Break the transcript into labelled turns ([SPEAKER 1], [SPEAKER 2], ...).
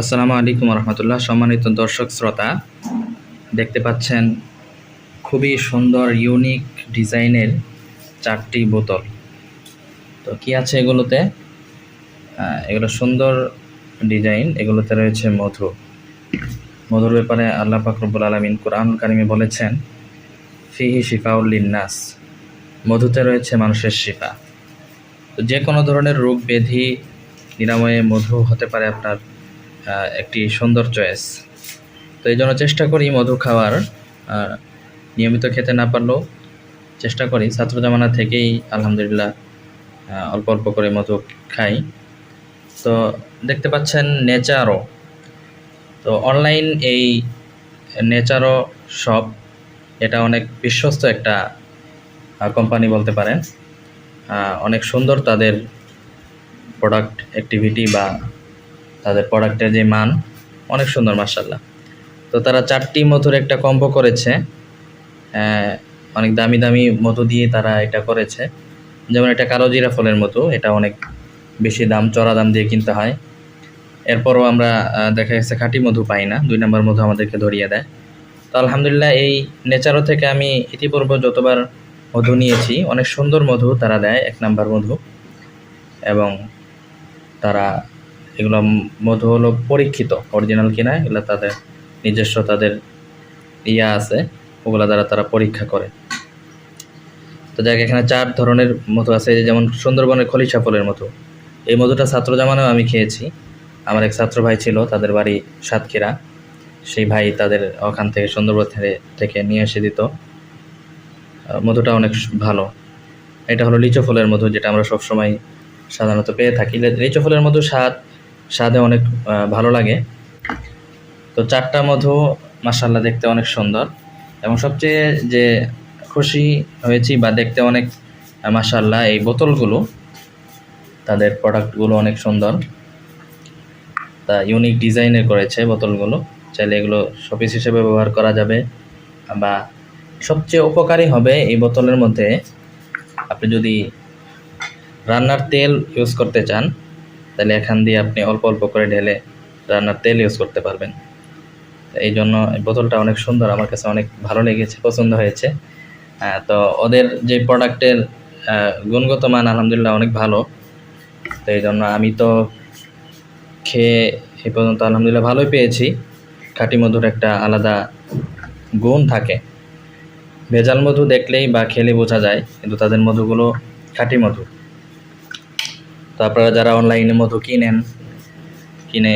[SPEAKER 1] আসসালামু আলাইকুম রহমতুল্লাহ সম্মানিত দর্শক শ্রোতা, দেখতে পাচ্ছেন খুবই সুন্দর ইউনিক ডিজাইনের চারটি বোতল। তো কি আছে এগুলোতে? এগুলো সুন্দর ডিজাইন এগুলোতে রয়েছে মধু। মধুর ব্যাপারে আল্লাহ ফাকরবুল আলমিন কোরআনুল কারিমে বলেছেন, ফিহি শিফাউল লিন্নাস, মধুতে রয়েছে মানুষের শিফা। তো যে কোনো ধরনের রোগ ব্যাধি নিরাময়ে মধু হতে পারে আপনার। একটি সুন্দর চয়েস। তো এই জন্য চেষ্টা করি মধু খাওয়ার। নিয়মিত খেতে না পারলেও চেষ্টা করি। ছাত্র জামানা থেকেই আলহামদুলিল্লাহ অল্প অল্প করে মধু খাই। তো দেখতে পাচ্ছেন নেচারো। তো অনলাইন এই নেচারো শপ, এটা অনেক বিশ্বস্ত একটা কোম্পানি বলতে পারেন। অনেক সুন্দর তাদের প্রোডাক্ট, অ্যাক্টিভিটি বা তাদের প্রোডাক্টের যে মান, অনেক সুন্দর মার্শাল্লাহ তো তারা চারটি মধুর একটা কম্বো করেছে। অনেক দামি দামি মধু দিয়ে তারা এটা করেছে। যেমন এটা কালো জিরা ফলের মতো, এটা অনেক বেশি দাম, চড়া দাম দিয়ে কিনতে হয়। এরপরও আমরা দেখা গেছে খাঁটি মধু পাই না, দুই নম্বর মধু আমাদেরকে ধরিয়ে দেয়। তো আলহামদুলিল্লাহ, এই নেচারও থেকে আমি ইতিপূর্বে যতবার মধু নিয়েছি, অনেক সুন্দর মধু তারা দেয়, এক নাম্বার মধু। এবং তারা এগুলো মধু হলো পরীক্ষিত অরিজিনাল কিনা, এগুলো তাদের নিজস্ব তাদের ইয়া আছে, ওগুলো দ্বারা তারা পরীক্ষা করে। তো যাক, এখানে চার ধরনের মধু আছে যেমন সুন্দরবনের খলিশা ফলের মধু। এই মধুটা ছাত্র জামানেও আমি খেয়েছি। আমার এক ছাত্র ভাই ছিল, তাদের বাড়ি সাতক্ষীরা। সেই ভাই তাদের ওখান থেকে সুন্দরবন থেকে নিয়ে এসে দিত। মধুটা অনেক ভালো। এটা হলো লিচু ফলের মধু, যেটা আমরা সবসময় সাধারণত পেয়ে থাকি। লিচু ফলের মধু স্বাদ স্বাদে অনেক ভালো লাগে। তো চারটা মধু মাসাল্লাহ দেখতে অনেক সুন্দর। এবং সবচেয়ে যে খুশি হয়েছি বা দেখতে অনেক মাসাল্লাহ এই বোতলগুলো, তাদের প্রোডাক্টগুলো অনেক সুন্দর। তা ইউনিক ডিজাইনের করেছে বোতলগুলো। চাইলে এগুলো শপিস হিসেবে ব্যবহার করা যাবে। বা সবচেয়ে উপকারী হবে এই বোতলের মধ্যে, আপনি যদি রান্নার তেল ইউজ করতে চান তাহলে এখান দিয়ে আপনি অল্প অল্প করে ঢেলে রান্নার তেল ইউজ করতে পারবেন। এই জন্য বোতলটা অনেক সুন্দর, আমার কাছে অনেক ভালো লেগেছে, পছন্দ হয়েছে। তো ওদের যে প্রোডাক্টের গুণগত মান আলহামদুলিল্লাহ অনেক ভালো। তো এই জন্য আমি তো খেয়ে এ পর্যন্ত আলহামদুলিল্লাহ ভালোই পেয়েছি। খাঁটি মধুর একটা আলাদা গুণ থাকে। ভেজাল মধু দেখলেই বা খেলে বোঝা যায়, কিন্তু তাদের মধুগুলো খাঁটি মধু। তো আপনারা যারা অনলাইনের মতো কিনেন কিনে